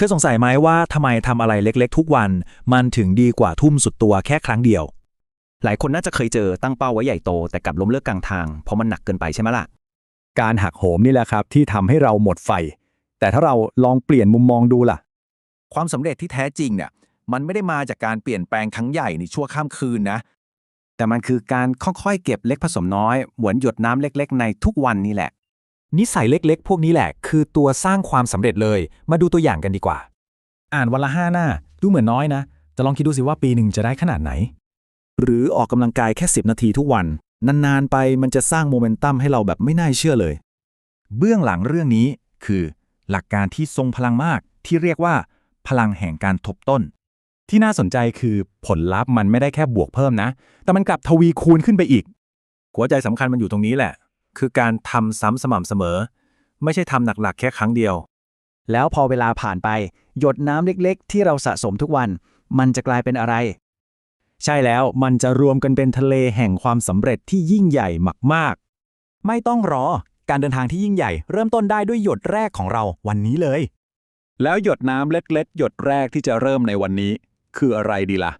เคยสงสัยไหมว่าทำไมทำอะไรเล็กๆ ทุกวัน มันถึงดีกว่าทุ่มสุดตัวแค่ครั้งเดียว หลายคนน่าจะเคยเจอตั้งเป้าไว้ใหญ่โตแต่กลับล้มเลิกกลางทาง เพราะมันหนักเกินไปใช่ไหมล่ะ การหักโหมนี่แหละครับ ที่ทำให้เราหมดไฟ แต่ถ้าเราลองเปลี่ยนมุมมองดูล่ะ ความสำเร็จที่แท้จริงเนี่ยมันไม่ได้มาจากการเปลี่ยนแปลงครั้งใหญ่ในชั่วข้ามคืนนะ แต่มันคือการค่อยๆเก็บเล็กผสมน้อยเหมือนหยดน้ำเล็ก ๆ ในทุกวันนี่แหละ นิสัยเล็กๆ พวกนี้แหละ คือตัวสร้างความสำเร็จเลย มาดูตัวอย่างกันดีกว่า อ่านวันละห้าหน้า ดูเหมือนน้อยนะแต่ลองคิดดูสิว่าปีหนึ่งจะได้ขนาดไหน หรือออกกำลังกายแค่ 10 นาทีทุกวัน นานๆไปมันจะสร้างโมเมนตัมให้เราแบบไม่น่าเชื่อเลย เบื้องหลังเรื่องนี้คือ หลักการที่ทรงพลังมากที่เรียกว่า พลังแห่งการทบต้น ที่น่าสนใจคือผลลัพธ์มันไม่ได้แค่บวกเพิ่มนะ แต่มันกลับทวีคูณขึ้นไปอีกหัวใจสำคัญมันอยู่ตรงนี้แหละ คือการทำซ้ำสม่ำเสมอ ไม่ใช่ทำหนักๆ แค่ครั้งเดียว แล้วพอเวลาผ่านไป หยดน้ำเล็กๆ ที่เราสะสมทุกวัน มันจะกลายเป็นอะไร ใช่แล้วมันจะรวมกันเป็นทะเลแห่งความสำเร็จที่ยิ่งใหญ่มากไม่ต้องรอ การเดินทางที่ยิ่งใหญ่ เริ่มต้นได้ด้วยหยดแรกของเราวันนี้เลย แล้วหยดน้ำเล็กๆ หยดแรกที่จะเริ่มในวันนี้ คืออะไรดีล่ะ